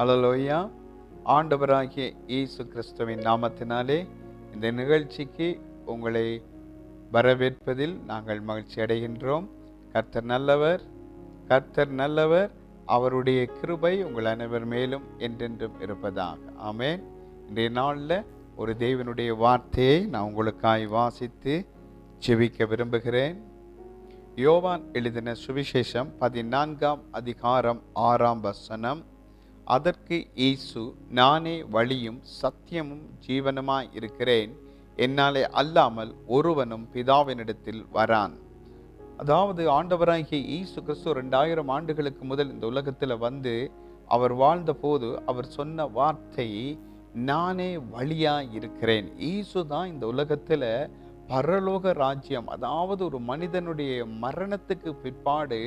Hallelujah ஆண்டவராகிய இயேசு கிறிஸ்துவின் நாமத்தினாலே இந்த நிகழ்ச்சிக்கு உங்களை வரவேற்பதில் நாங்கள் மகிழ்ச்சி அடைகின்றோம். கர்த்தர் நல்லவர் கர்த்தர் நல்லவர் அவருடைய கிருபை உங்கள் அனைவர் மேலும் என்றென்றும் இருப்பதாக. ஆமேன். இன்றைய நாளில் ஒரு தேவனுடைய வார்த்தையை நான் உங்களுக்காய் வாசித்து செவிக்க விரும்புகிறேன். யோவான் எழுதின சுவிசேஷம் பதினான்காம் அதிகாரம் ஆறாம் வசனம். அதற்கு இயேசு நானே வழியும் சத்தியமும் ஜீவனுமாய் இருக்கிறேன். என்னாலே அல்லாமல் ஒருவனும் பிதாவினிடத்தில் வரான். அதாவது ஆண்டவராகிய ஈசு கிறிஸ்து ரெண்டாயிரம் ஆண்டுகளுக்கு முதல் இந்த உலகத்தில் வந்து அவர் வாழ்ந்த போது அவர் சொன்ன வார்த்தை நானே வழியாய் இருக்கிறேன். ஈசு தான் இந்த உலகத்தில் பரலோக ராஜ்யம் அதாவது ஒரு மனிதனுடைய மரணத்துக்கு பிற்பாடு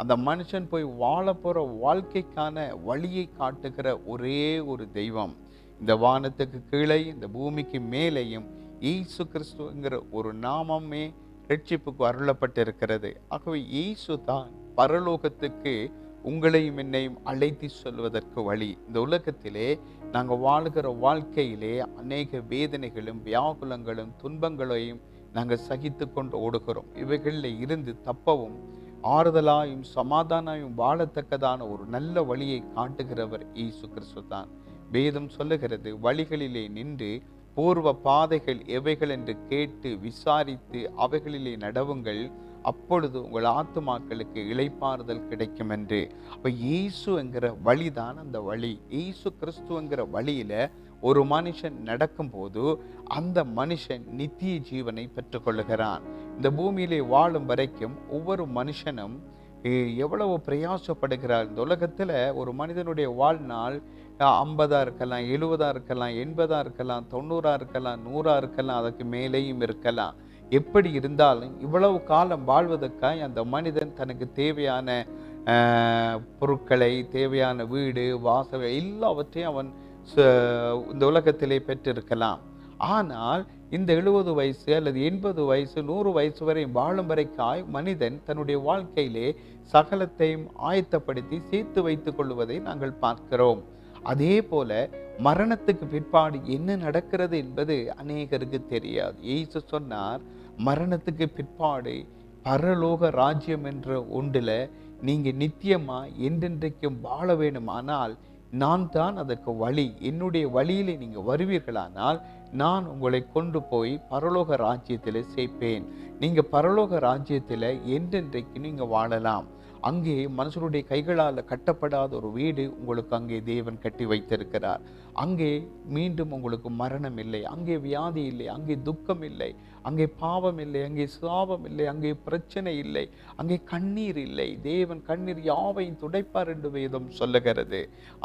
அந்த மனுஷன் போய் வாழ போகிற வாழ்க்கைக்கான வழியை காட்டுகிற ஒரே ஒரு தெய்வம். இந்த வானத்துக்கு கீழே இந்த பூமிக்கு மேலேயும் ஈசு கிறிஸ்துங்கிற ஒரு நாமமே ரட்சிப்புக்கு அருளப்பட்டிருக்கிறது. ஆகவே இயேசு தான் பரலோகத்துக்கு உங்களையும் என்னையும் அழைத்து சொல்வதற்கு வழி. இந்த உலகத்திலே நாங்கள் வாழுகிற வாழ்க்கையிலே அநேக வேதனைகளும் வியாகுலங்களும் துன்பங்களையும் நாங்கள் சகித்து கொண்டு ஓடுகிறோம். இவைகளில் இருந்து தப்பவும் ஆறுதலாயும் சமாதானாயும் வாழத்தக்கதான ஒரு நல்ல வழியை காட்டுகிறவர் ஈசு கிறிஸ்து தான். வேதம் சொல்லுகிறது வழிகளிலே நின்று பூர்வ பாதைகள் எவைகள்? என்று கேட்டு விசாரித்து அவைகளிலே நடவுங்கள் அப்பொழுது உங்கள் ஆத்துமாக்களுக்கு இளைப்பாறுதல் கிடைக்கும் என்று அப்போ இயேசு என்கிற வழிதான் அந்த வழி. இயேசு கிறிஸ்துவங்கிற வழியில ஒரு மனுஷன் நடக்கும்போது அந்த மனுஷன் நித்திய ஜீவனை பெற்றுக்கொள்ளுகிறான். இந்த பூமியிலே வாழும் வரைக்கும் ஒவ்வொரு மனுஷனும் எவ்வளவு பிரயாசப்படுகிறார்? இந்த உலகத்தில் ஒரு மனிதனுடைய வாழ்நாள் ஐம்பதாக இருக்கலாம் எழுபதாக இருக்கலாம் எண்பதாக இருக்கலாம் தொண்ணூறாக இருக்கலாம் நூறாக இருக்கலாம் அதுக்கு மேலேயும் இருக்கலாம். எப்படி இருந்தாலும் இவ்வளவு காலம் வாழ்வதற்காய் அந்த மனிதன் தனக்கு தேவையான பொருட்களை தேவையான வீடு வாசல் எல்லாவற்றையும் அவன் ச- இந்த உலகத்திலே பெற்றிருக்கலாம். ஆனால் இந்த எழுபது வயசு அல்லது எண்பது வயசு நூறு வயசு வரை வாழும் வரைக்காய் மனிதன் தன்னுடைய வாழ்க்கையிலே சகலத்தையும் ஆயத்தப்படுத்தி சேர்த்து வைத்துக் கொள்வதை நாங்கள் பார்க்கிறோம். அதே போல மரணத்துக்கு பிற்பாடு என்ன நடக்கிறது என்பது அநேகருக்கு தெரியாது. ஏசு சொன்னார் மரணத்துக்கு பிற்பாடு பரலோக ராஜ்யம் என்ற ஒன்றில் நீங்கள் நித்தியமாக என்றென்றைக்கும் வாழ வேண்டுமானால் நான் தான் அதற்கு வழி. என்னுடைய வழியிலே நீங்கள் வருவீர்களானால் நான் உங்களை கொண்டு போய் பரலோக ராஜ்யத்தில் சேர்ப்பேன். நீங்கள் பரலோக ராஜ்யத்தில் என்றென்றைக்கு நீங்கள் வாழலாம். அங்கே மனுஷனுடைய கைகளால் கட்டப்படாத ஒரு வீடு உங்களுக்கு அங்கே தேவன் கட்டி வைத்திருக்கிறார். அங்கே மீண்டும் உங்களுக்கு மரணம் இல்லை. அங்கே வியாதி இல்லை. அங்கே துக்கம் இல்லை. அங்கே பாவம் இல்லை அங்கே சாபம் இல்லை அங்கே பிரச்சனை இல்லை அங்கே கண்ணீர் இல்லை. தேவன் கண்ணீர் யாவையும் துடைப்பார் என்று வேதம் சொல்லுகிறது.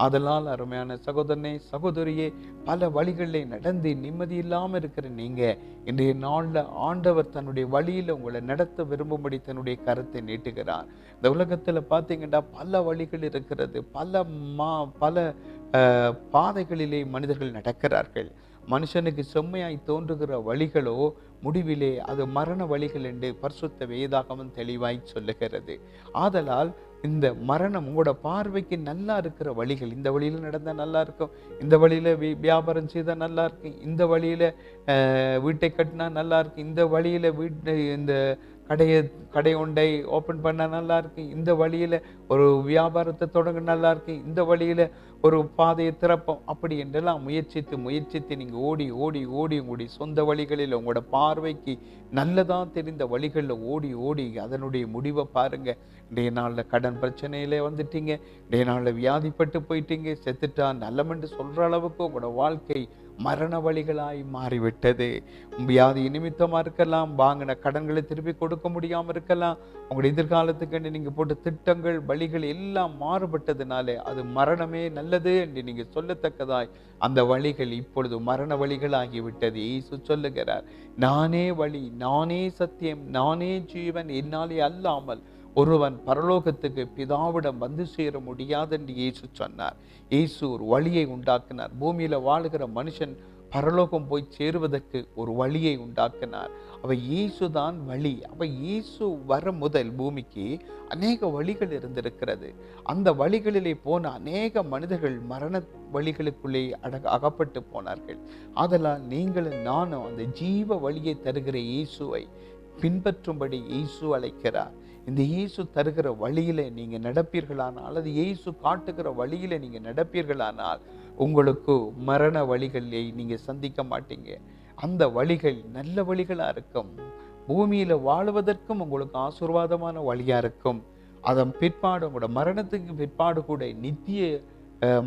அதனால் அருமையான சகோதரனே சகோதரியே பல வழிகளில் நடந்து நிம்மதி இல்லாமல் இருக்கிற நீங்கள் இன்றைய நாளில் ஆண்டவர் தன்னுடைய வழியில் உங்களை நடத்த விரும்பும்படி தன்னுடைய கருத்தை நீட்டுகிறார். இந்த உலகத்தில் பார்த்தீங்கன்னா பல வழிகள் இருக்கிறது. பல மா பல பாதைகளிலே மனிதர்கள் நடக்கிறார்கள். மனுஷனுக்கு செம்மையாய் தோன்றுகிற வழிகளோ முடிவிலே அது மரண வழிகள் என்று பரிசுத்த வேதாகமம் தெளிவாய் சொல்லுகிறது. ஆதலால் இந்த மரணம் உங்களோட பார்வைக்கு நல்லா இருக்கிற வழிகள் இந்த வழியில் நடந்தால் நல்லா இருக்கும் இந்த வழியில் வியாபாரம் செய்தால் நல்லா இருக்கும் இந்த வழியில் வீட்டை கட்டினா நல்லா இருக்கும் இந்த வழியில் வீட்டு இந்த கடையை கடை ஒன்றை ஓப்பன் பண்ணால் நல்லா இருக்கு. இந்த வழியில் ஒரு வியாபாரத்தை தொடங்க நல்லா இருக்கு. இந்த வழியில் ஒரு பாதையை திறப்போம். அப்படி என்றெல்லாம் முயற்சித்து முயற்சித்து நீங்கள் ஓடி ஓடி ஓடி உங்களுடைய சொந்த வழிகளில் உங்களோட பார்வைக்கு நல்லதாக தெரிந்த வழிகளில் ஓடி ஓடி அதனுடைய முடிவை பாருங்கள் இன்றைய நாளில் கடன் பிரச்சனையிலே வந்துட்டீங்க. இன்றைய நாளில் வியாதிப்பட்டு போயிட்டீங்க. செத்துட்டா நல்லமென்று சொல்கிற அளவுக்கு உங்களோட வாழ்க்கை மரண வழிகளாய் மாறிவிட்டது. வியாதி நிமித்தமாக இருக்கலாம் வாங்கின கடன்களை திருப்பி கொடுக்க முடியாமல் இருக்கலாம். உங்களுடைய எதிர்காலத்துக்கு நீங்கள் போட்ட திட்டங்கள் வழிகள் எல்லாம் மாறுபட்டதுனாலே அது மரணமே நல்லது என்று நீங்கள் சொல்லத்தக்கதாய் அந்த வழிகள் இப்பொழுது மரண வழிகளாகிவிட்டது. இயேசு சொல்லுகிறார் நானே வழி நானே சத்தியம் நானே ஜீவன் என்னாலே அல்லாமல் ஒருவன் பரலோகத்துக்கு பிதாவிடம் வந்து சேர முடியாது என்று இயேசு சொன்னார். இயேசு ஒரு வழியை உண்டாக்கினார். பூமியில் வாழுகிற மனுஷன் பரலோகம் போய் சேருவதற்கு ஒரு வழியை உண்டாக்கினார். அவ இயேசுதான் வழி. அவள் இயேசு வர முதல் பூமிக்கு அநேக வழிகள் இருந்திருக்கிறது. அந்த வழிகளிலே போன அநேக மனிதர்கள் மரண வழிகளுக்குள்ளே அட அகப்பட்டு போனார்கள். அதனால் நீங்களும் நானும் அந்த ஜீவ வழியை தருகிற இயேசுவை பின்பற்றும்படி இயேசு அழைக்கிறார். இந்த இயேசு தருகிற வழியில் நீங்கள் நடப்பீர்களானால் அல்லது இயேசு காட்டுகிற வழியில் நீங்கள் நடப்பீர்களானால் உங்களுக்கு மரண வழிகளை நீங்கள் சந்திக்க மாட்டீங்க. அந்த வழிகள் நல்ல வழிகளாக இருக்கும். பூமியில் வாழுவதற்கும் உங்களுக்கு ஆசீர்வாதமான வழியாக இருக்கும். அதன் பிற்பாடு உங்களோட மரணத்துக்கு பிற்பாடு கூட நித்திய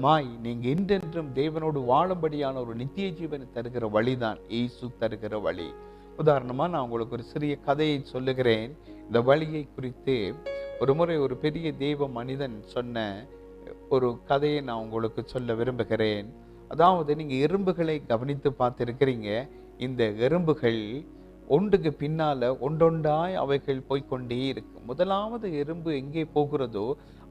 மாய் நீங்கள் என்றென்றும் தேவனோடு வாழும்படியான ஒரு நித்திய ஜீவனை தருகிற வழிதான் இயேசு தருகிற வழி. உதாரணமாக நான் உங்களுக்கு ஒரு சிறிய கதையை சொல்லுகிறேன். இந்த வழியை குறித்து ஒரு முறை ஒரு பெரிய தெய்வ மனிதன் சொன்ன ஒரு கதையை நான் உங்களுக்கு சொல்ல விரும்புகிறேன். அதாவது நீங்கள் எறும்புகளை கவனித்து பார்த்துருக்கிறீங்க. இந்த எறும்புகள் ஒன்றுக்கு பின்னால் ஒன்றொன்றாய் அவைகள் போய்கொண்டே இருக்கும். முதலாவது எறும்பு எங்கே போகிறதோ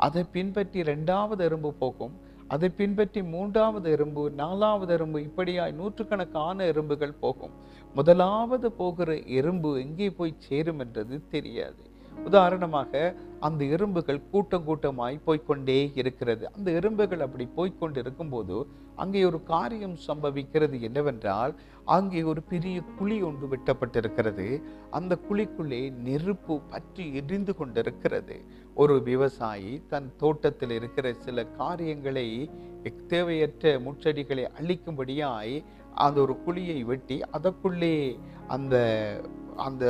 அதை பின்பற்றி ரெண்டாவது எறும்பு போகும். அதை பின்பற்றி மூன்றாவது எறும்பு நாலாவது எறும்பு இப்படியாய் நூற்றுக்கணக்கான எறும்புகள் போகும். முதலாவது போகிற எறும்பு எங்கே போய் சேரும் என்றது தெரியாது. உதாரணமாக அந்த எறும்புகள் கூட்டம் கூட்டமாய் போய்க்கொண்டே இருக்கிறது. அந்த எறும்புகள் அப்படி போய்க்கொண்டு இருக்கும்போது அங்கே ஒரு காரியம் சம்பவிக்கிறது என்னவென்றால் அங்கே ஒரு பெரிய குழி ஒன்று வெட்டப்பட்டிருக்கிறது. அந்த குழிக்குள்ளே நெருப்பு பற்றி எரிந்து கொண்டிருக்கிறது. ஒரு விவசாயி தன் தோட்டத்தில் இருக்கிற சில காரியங்களை தேவையற்ற முச்செடிகளை அழிக்கும்படியாய் அந்த ஒரு குழியை வெட்டி அதற்குள்ளே அந்த அந்த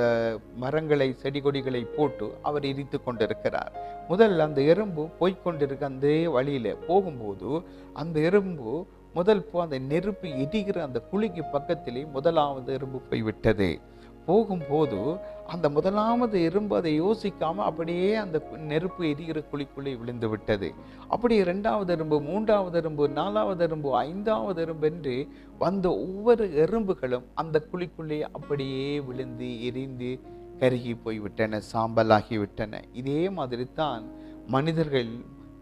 மரங்களை செடி கொடிகளை போட்டு அவர் எரித்து கொண்டிருக்கிறார். முதல் அந்த எறும்பு போய்க்கொண்டிருக்க அந்த வழியில் போகும்போது அந்த எறும்பு முதல் போ அந்த நெருப்பு எரிகிற அந்த குழிக்கு பக்கத்திலே முதலாவது எறும்பு போய்விட்டது. போகும்போது அந்த முதலாவது எறும்பு அதை யோசிக்காமல் அப்படியே அந்த நெருப்பு எரிகிற குழிக்குள்ளே விழுந்து விட்டது. அப்படி ரெண்டாவது எறும்பு மூன்றாவது எறும்பு நாலாவது எறும்பு ஐந்தாவது எறும்பு என்று வந்த ஒவ்வொரு எறும்புகளும் அந்த குழிக்குள்ளே அப்படியே விழுந்து எரிந்து கருகி போய்விட்டன சாம்பலாகிவிட்டன இதே மாதிரி தான் மனிதர்கள்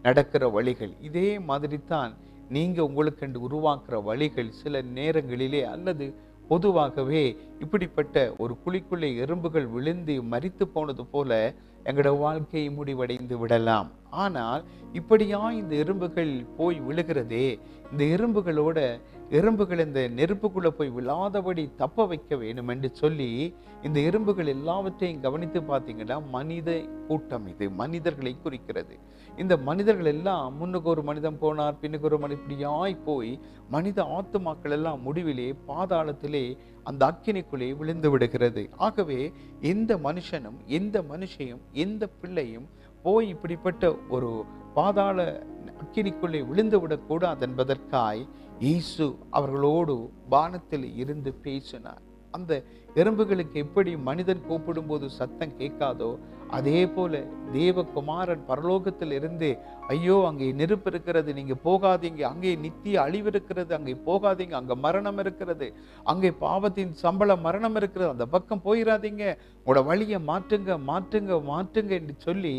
நடக்கிற வழிகள் இதே மாதிரி தான் நீங்கள் உங்களுக்கென்று உருவாக்குற வழிகள் சில நேரங்களிலே அல்லது பொதுவாகவே இப்படிப்பட்ட ஒரு குழிக்குள்ளே எறும்புகள் விழுந்து மறித்து போனது போல எங்களோட வாழ்க்கை முடிவடைந்து விடலாம். ஆனால் இப்படியா இந்த எறும்புகள் போய் விழுகிறதே? இந்த எறும்புகளோட எறும்புகள் இந்த நெருப்புக்குள்ளே போய் விழாதபடி தப்ப வைக்க வேணும் என்று சொல்லி இந்த எறும்புகள் எல்லாவற்றையும் கவனித்து பார்த்தீங்கன்னா மனித கூட்டம் இது மனிதர்களை குறிக்கிறது. இந்த மனிதர்கள் எல்லாம் முன்னுக்கு ஒரு மனிதன் போனார் பின்னுக்கு ஒரு மனிதன் இப்படியாய் போய் மனித ஆத்துமாக்கள் எல்லாம் முடிவிலே பாதாளத்திலே அந்த அக்கினிக்குள்ளே விழுந்து விடுகிறது. ஆகவே எந்த மனுஷனும் எந்த மனுஷையும் எந்த பிள்ளையும் போய் இப்படிப்பட்ட ஒரு பாதாள அக்கினிக்குள்ளே விழுந்து விடக்கூடாது என்பதற்காய் இயேசு அவர்களோடு வானத்தில் இருந்து பேசினார். அந்த எறும்புகளுக்கு எப்படி மனிதன் கூப்பிடும்போது சத்தம் கேட்காதோ அதே போல தேவகுமாரன் பரலோகத்தில் இருந்து ஐயோ அங்கே நெருப்பு இருக்கிறது நீங்க போகாதீங்க. அங்கே நித்திய அழிவு இருக்கிறது அங்கே போகாதீங்க. அங்கே மரணம் இருக்கிறது. அங்கே பாவத்தின் சம்பள மரணம் இருக்கிறது. அந்த பக்கம் போயிடாதீங்க உங்களோட வழியை மாற்றுங்க மாற்றுங்க மாற்றுங்க என்று சொல்லி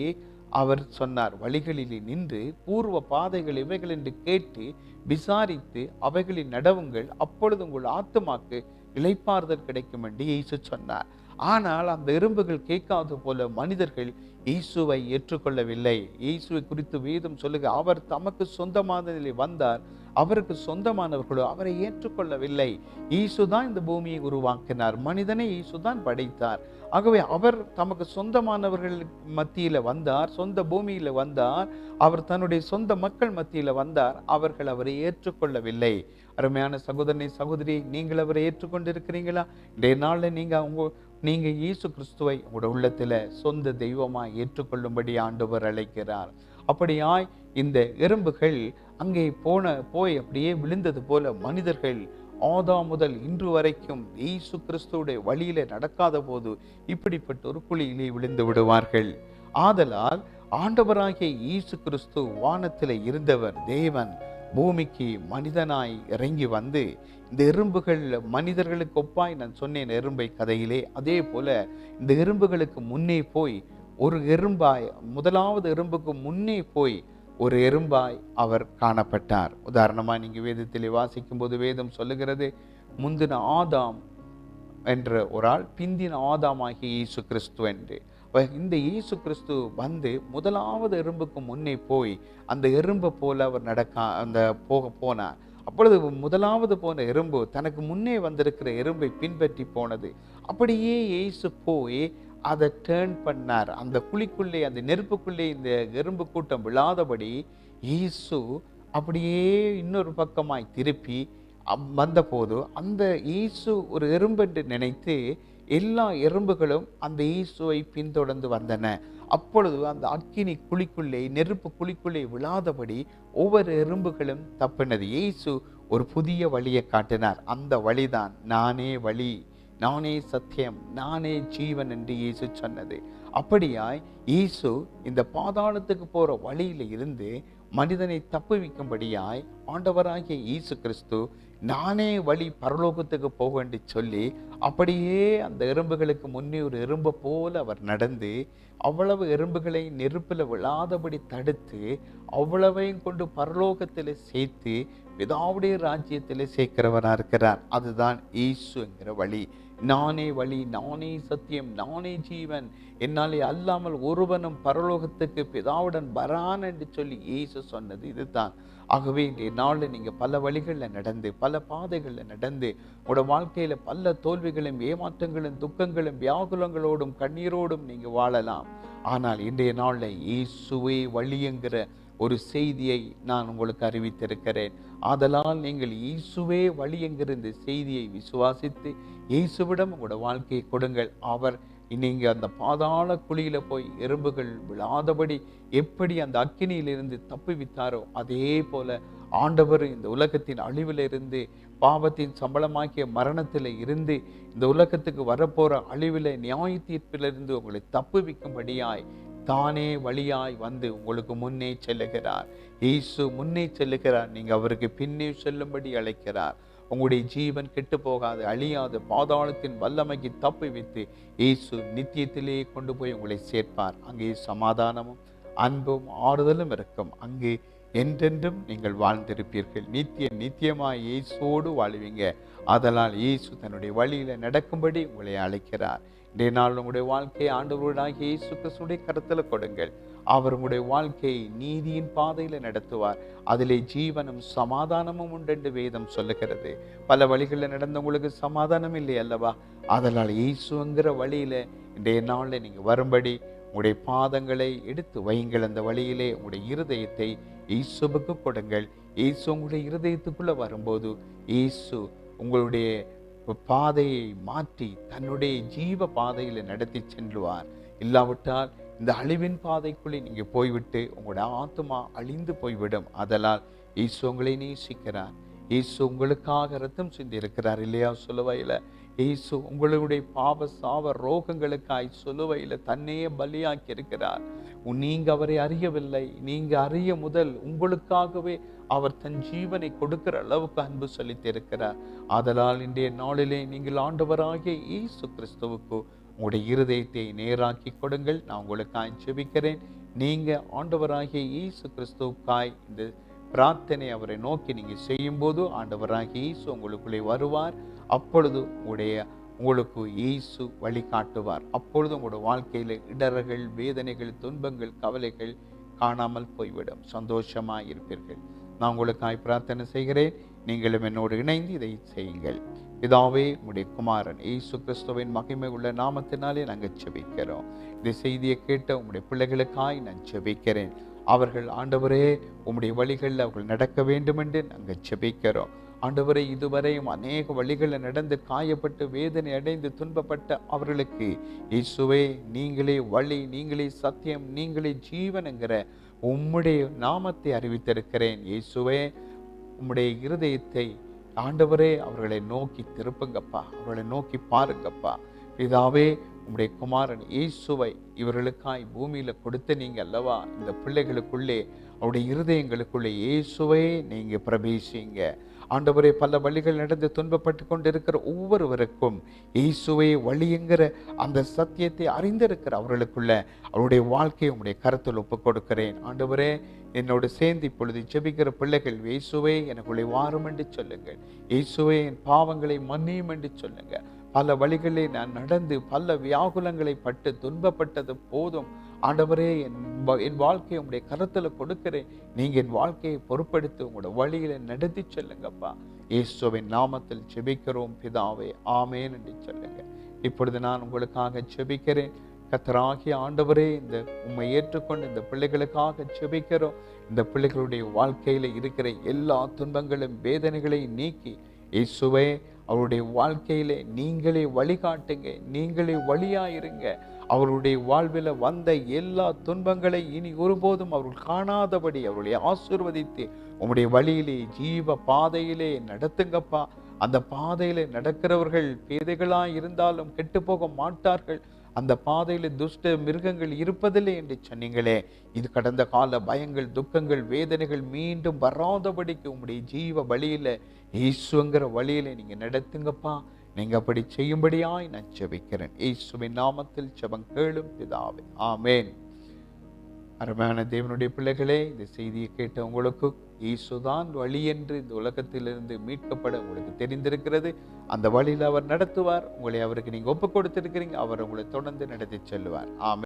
அவர் சொன்னார். வழிகளிலே நின்று பூர்வ பாதைகள் இவைகள் என்று கேட்டு விசாரித்து அவைகளின் நடவுங்கள் அப்பொழுது உங்கள் ஆத்துமாக்கு இளைப்பாறுதல் கிடைக்கும் என்று இயேசு சொன்னார். ஆனால் அந்த எறும்புகள் கேட்காது போல மனிதர்கள் இயேசுவை ஏற்றுக்கொள்ளவில்லை. இயேசுவை குறித்து வேதம் சொல்லுக அவர் தமக்கு சொந்தமானதிலே வந்தார் அவருக்கு சொந்தமானவர்களோ அவரை ஏற்றுக்கொள்ளவில்லை. இயேசு தான் இந்த பூமியை உருவாக்கினார் மனிதனை இயேசு தான் படைத்தார். ஆகவே அவர் தமக்கு சொந்தமானவர்கள் மத்தியில் வந்தார் சொந்த பூமியில் வந்தார் அவர் தன்னுடைய சொந்த மக்கள் மத்தியில் வந்தார் அவர்கள் அவரை ஏற்றுக்கொள்ளவில்லை. அருமையான சகோதரனை சகோதரி நீங்கள் அவரை ஏற்றுக்கொண்டிருக்கிறீங்களா இன்றைய நாளில் நீங்கள் அவங்க நீங்கள் இயேசு கிறிஸ்துவை உங்களோட உள்ளத்தில் சொந்த தெய்வமாக ஏற்றுக்கொள்ளும்படி ஆண்டவர் அழைக்கிறார். அப்படியாய் இந்த எறும்புகள் அங்கே போன போய் அப்படியே விழுந்தது போல மனிதர்கள் ஆதா முதல் இன்று வரைக்கும் இயேசு கிறிஸ்துவுடைய வழியிலே நடக்காத போது இப்படிப்பட்ட ஒரு குழியிலே விழுந்து விடுவார்கள். ஆதலால் ஆண்டவராகிய இயேசு கிறிஸ்து வானத்தில் இருந்தவர் தேவன் பூமிக்கு மனிதனாய் இறங்கி வந்து இந்த எறும்புகள் மனிதர்களுக்கு ஒப்பாய் நான் சொன்னேன் எறும்பை கதையிலே. அதே போல இந்த எறும்புகளுக்கு முன்னே போய் ஒரு எறும்பாய் முதலாவது எறும்புக்கு முன்னே போய் ஒரு எறும்பாய் அவர் காணப்பட்டார். உதாரணமாக நீங்கள் வேதத்திலே வாசிக்கும் போது வேதம் சொல்லுகிறது முந்தின ஆதாம் என்ற ஒரு ஆள் பிந்தின ஆதாமாகிய இயேசு கிறிஸ்து என்று. இந்த இயேசு கிறிஸ்து வந்து முதலாவது எறும்புக்கு முன்னே போய் அந்த எறும்பை போல அவர் நடக்க அந்த போக போனார். அப்பொழுது முதலாவது போன எறும்பு தனக்கு முன்னே வந்திருக்கிற எறும்பை பின்பற்றி போனது. அப்படியே இயேசு போய் அதை டேர்ன் பண்ணார். அந்த குழிக்குள்ளே அந்த நெருப்புக்குள்ளே இந்த எறும்பு கூட்டம் விழாதபடி ஈசு அப்படியே இன்னொரு பக்கமாய் திருப்பி அம்- வந்தபோது அந்த ஈசு ஒரு எறும்பு என்று நினைத்து எல்லா எறும்புகளும் அந்த ஈசுவை பின்தொடர்ந்து வந்தன. அப்பொழுது அந்த அக்கினி குழிக்குள்ளே நெருப்பு குழிக்குள்ளே விழாதபடி ஒவ்வொரு எறும்புகளும் தப்பினது. இயேசு ஒரு புதிய வழியை காட்டினார். அந்த வழிதான் நானே வழி. நானே சத்தியம் நானே ஜீவன் என்று இயேசு சொன்னது. அப்படியாய் இயேசு இந்த பாதாளத்துக்கு போகிற வழியில் இருந்து மனிதனை தப்புவிக்கும்படியாய் ஆண்டவராகிய இயேசு கிறிஸ்து நானே வழி பரலோகத்துக்கு போக என்று சொல்லி அப்படியே அந்த எறும்புகளுக்கு முன்னே ஒரு எறும்பை போல அவர் நடந்து அவ்வளவு எறும்புகளை நெருப்பில் விழாதபடி தடுத்து அவ்வளவையும் கொண்டு பரலோகத்தில் சேர்த்து பிதாவுடைய ராஜ்யத்தில் சேர்க்கிறவராக இருக்கிறார். அதுதான் ஈசுங்கிற என்கிற வழி. நானே வழி நானே சத்தியம் நானே ஜீவன். என்னாலே அல்லாமல் ஒருவனும் பரலோகத்துக்கு பிதாவுடன் வரான் என்று சொல்லி இயேசு சொன்னது இதுதான். ஆகவே இன்றைய நாளில் நீங்கள் பல வழிகளில் நடந்து பல பாதைகளில் நடந்து உங்களோட வாழ்க்கையில் பல தோல்விகளும் ஏமாற்றங்களும் துக்கங்களும் வியாகுலங்களோடும் கண்ணீரோடும் நீங்கள் வாழலாம். ஆனால் இன்றைய நாளில் இயேசுவே வழிங்கிற ஒரு செய்தியை நான் உங்களுக்கு அறிவித்திருக்கிறேன். ஆதலால் நீங்கள் இயேசுவே வழி என்கிற இந்த செய்தியை விசுவாசித்து இயேசுவிடம் உங்களோட வாழ்க்கையை கொடுங்கள். அவர் நீங்கள் அந்த பாதாள குழியில் போய் எறும்புகள் விழாதபடி எப்படி அந்த அக்கினியிலிருந்து தப்புவித்தாரோ அதே போல ஆண்டவர் இந்த உலகத்தின் அழிவிலிருந்து பாவத்தின் சம்பளமாக்கிய மரணத்தில் இருந்து இந்த உலகத்துக்கு வரப்போகிற அழிவில் நியாய தீர்ப்பிலிருந்து உங்களை தப்புவிக்கும்படியாய் தானே வழியாய் வந்து உங்களுக்கு முன்னே செல்லுகிறார். இயேசு முன்னே செல்லுகிறார். நீங்கள் அவருக்கு பின்னே செல்லும்படி அழைக்கிறார். உங்களுடைய ஜீவன் கெட்டு போகாது அழியாது பாதாளத்தின் வல்லமைக்கு தப்பி வைத்து இயேசு நித்தியத்திலே கொண்டு போய் உங்களை சேர்ப்பார். அங்கே சமாதானமும் அன்பும் ஆறுதலும் இருக்கும். அங்கே என்றென்றும் நீங்கள் வாழ்ந்திருப்பீர்கள். நித்திய நித்தியமாக இயேசுவோடு வாழுவீங்க. அதனால் இயேசு தன்னுடைய வழியில் நடக்கும்படி உங்களை அழைக்கிறார். இன்றைய நாள் உங்களுடைய வாழ்க்கையை ஆண்டவருடாகிய இயேசு கிறிஸ்துடைய கருத்தில் கொடுங்கள். அவர் உங்களுடைய வாழ்க்கையை நீதியின் பாதையில் நடத்துவார். அதிலே ஜீவனும் சமாதானமும் உண்டென்று வேதம் சொல்லுகிறது. பல வழிகளில் நடந்த உங்களுக்கு சமாதானம் இல்லை அல்லவா? அதனால் இயேசுங்கிற வழியில் இன்றைய நாளில் நீங்கள் வரும்படி உங்களுடைய பாதங்களை எடுத்து வையுங்கள். அந்த வழியிலே உங்களுடைய இருதயத்தை இயேசுவுக்கு கொடுங்கள். இயேசு உங்களுடைய இருதயத்துக்குள்ளே வரும்போது இயேசு உங்களுடைய பாதையை மாற்றி தன்னுடைய ஜீவ பாதையில் நடத்தி சென்றுவார் இல்லாவிட்டால் இந்த அழிவின் பாதைக்குள்ளே நீங்க போய்விட்டு உங்களோட ஆத்மா அழிந்து போய்விடும். அதனால் இயேசு உங்களை நேசிக்கிறார். இயேசு உங்களுக்காக ரத்தம் சிந்தி இருக்கிறார் இல்லையா சொல்லுவையில்? இயேசு உங்களுடைய பாவ சாவ ரோகங்களுக்காய் சொல்லுவையில் தன்னையே பலியாக்கி இருக்கிறார் நீங்க அவரை அறியவில்லை. நீங்க அறிய முதல் உங்களுக்காகவே அவர் தன் ஜீவனை கொடுக்கிற அளவுக்கு அன்பு செலுத்தியிருக்கிறார். அதனால் ஆதலால் இன்றைய நாளிலே நீங்கள் ஆண்டவராகிய இயேசு கிறிஸ்துவுக்கு உங்களுடைய இருதயத்தை நேராக்கி கொடுங்கள். நான் உங்களுக்காய் ஜெபிக்கிறேன். நீங்கள் ஆண்டவராகிய இயேசு கிறிஸ்துவுக்காய் இந்த பிரார்த்தனை அவரை நோக்கி நீங்கள் செய்யும்போது ஆண்டவராகிய இயேசு உங்களுக்குள்ளே வருவார். அப்பொழுது உடைய உங்களுக்கு இயேசு வழிகாட்டுவார். அப்பொழுது உங்களோட வாழ்க்கையில இடர்கள் வேதனைகள் துன்பங்கள் கவலைகள் காணாமல் போய்விடும். சந்தோஷமாக இருப்பீர்கள். நான் உங்களுக்காய் பிரார்த்தனை செய்கிறேன். நீங்களும் என்னோடு இணைந்து இதை செய்யுங்கள். இதாவே உடைய குமாரன் இயேசு கிறிஸ்துவின் மகிமை உள்ள நாமத்தினாலே நாங்கள் செபிக்கிறோம் இந்த செய்தியை கேட்ட உங்களுடைய பிள்ளைகளுக்காய் நான் செபிக்கிறேன் அவர்கள் ஆண்டவரே உம்முடைய வழிகளில் அவர்கள் நடக்க வேண்டும் என்று நாங்கள் செபிக்கிறோம் ஆண்டவரை இதுவரையும் அநேக வழிகளில் நடந்து காயப்பட்டு வேதனை அடைந்து துன்பப்பட்ட அவர்களுக்கு இயேசுவே நீங்களே வழி நீங்களே சத்தியம் நீங்களே ஜீவன் என்கிற உம்முடைய நாமத்தை அறிவித்திருக்கிறேன். இயேசுவே உம்முடைய இருதயத்தை ஆண்டவரே அவர்களை நோக்கி திருப்புங்கப்பா அவர்களை நோக்கி பாருங்கப்பா. இதாவே உம்முடைய குமாரன் இயேசுவை இவர்களுக்காய் பூமியில் கொடுத்து நீங்க அல்லவா இந்த பிள்ளைகளுக்குள்ளே அவருடைய இருதயங்களுக்குள்ளே இயேசுவை நீங்கள் பிரவேசிங்க. ஆண்டவரே பல வழிகள் நடந்து துன்பப்பட்டு கொண்டிருக்கிற ஒவ்வொருவருக்கும் இயேசுவை வழிங்கிற அந்த சத்தியத்தை அறிந்திருக்கிற அவர்களுக்குள்ள அவருடைய வாழ்க்கையை உங்களுடைய கருத்தில் ஒப்புக் கொடுக்கிறேன். ஆண்டவரே என்னோடு சேர்ந்து இப்பொழுது ஜெபிக்கிற பிள்ளைகள் இயேசுவே எனக்குள்ளே வாரும் என்று சொல்லுங்கள். இயேசுவே என் பாவங்களை மன்னியும் என்று சொல்லுங்கள். பல வழிகளில் நான் நடந்து பல வியாகுலங்களை பட்டு துன்பப்பட்டது போதும். ஆண்டவரே என் என் வாழ்க்கையை உங்களுடைய கருத்தில் கொடுக்கிறேன். நீங்கள் என் வாழ்க்கையை பொறுப்படுத்தி உங்களோட வழியில் நடத்தி செல்லுங்கப்பா. இயேசுவின் நாமத்தில் செபிக்கிறோம் பிதாவே ஆமேன் என்று சொல்லுங்க. இப்பொழுது நான் உங்களுக்காக செபிக்கிறேன் கத்தராகிய ஆண்டவரே இந்த உண்மை ஏற்றுக்கொண்டு இந்த பிள்ளைகளுக்காக செபிக்கிறோம் இந்த பிள்ளைகளுடைய வாழ்க்கையில் இருக்கிற எல்லா துன்பங்களும் வேதனைகளையும் நீக்கி இயேசுவே அவருடைய வாழ்க்கையிலே நீங்களே வழிகாட்டுங்க நீங்களே வழியாயிருங்க. அவருடைய வாழ்வில் வந்த எல்லா துன்பங்களை இனி ஒருபோதும் அவர்கள் காணாதபடி அவர்களை ஆசீர்வதித்து உங்களுடைய வழியிலே ஜீவ பாதையிலே நடத்துங்கப்பா. அந்த பாதையில் நடக்கிறவர்கள் பேதைகளாக இருந்தாலும் கெட்டு போக மாட்டார்கள். அந்த பாதையில் துஷ்ட மிருகங்கள் இருப்பதில்லை என்று சொன்னீங்களே. இது கடந்த கால பயங்கள் துக்கங்கள் வேதனைகள் மீண்டும் வராதபடிக்கு உங்களுடைய ஜீவ வழியில் இயேசுங்கிற வழியில் நீங்கள் நடத்துங்கப்பா. நீங்கள் அப்படி செய்யும்படியாய் நான் செபிக்கிறேன் இயேசுவின் நாமத்தில் செபம் கேளும் பிதாவே. ஆமேன். அருமையான தேவனுடைய பிள்ளைகளே இந்த செய்தியை கேட்ட உங்களுக்கு இயேசுதான் வழி என்று இந்த உலகத்திலிருந்து மீட்கப்பட உங்களுக்கு தெரிந்திருக்கிறது. அந்த வழியில் அவர் நடத்துவார். உங்களை அவருக்கு நீங்க ஒப்பு கொடுத்திருக்கிறீங்க. அவர் உங்களை தொடர்ந்து நடத்தி செல்வார் ஆமென்.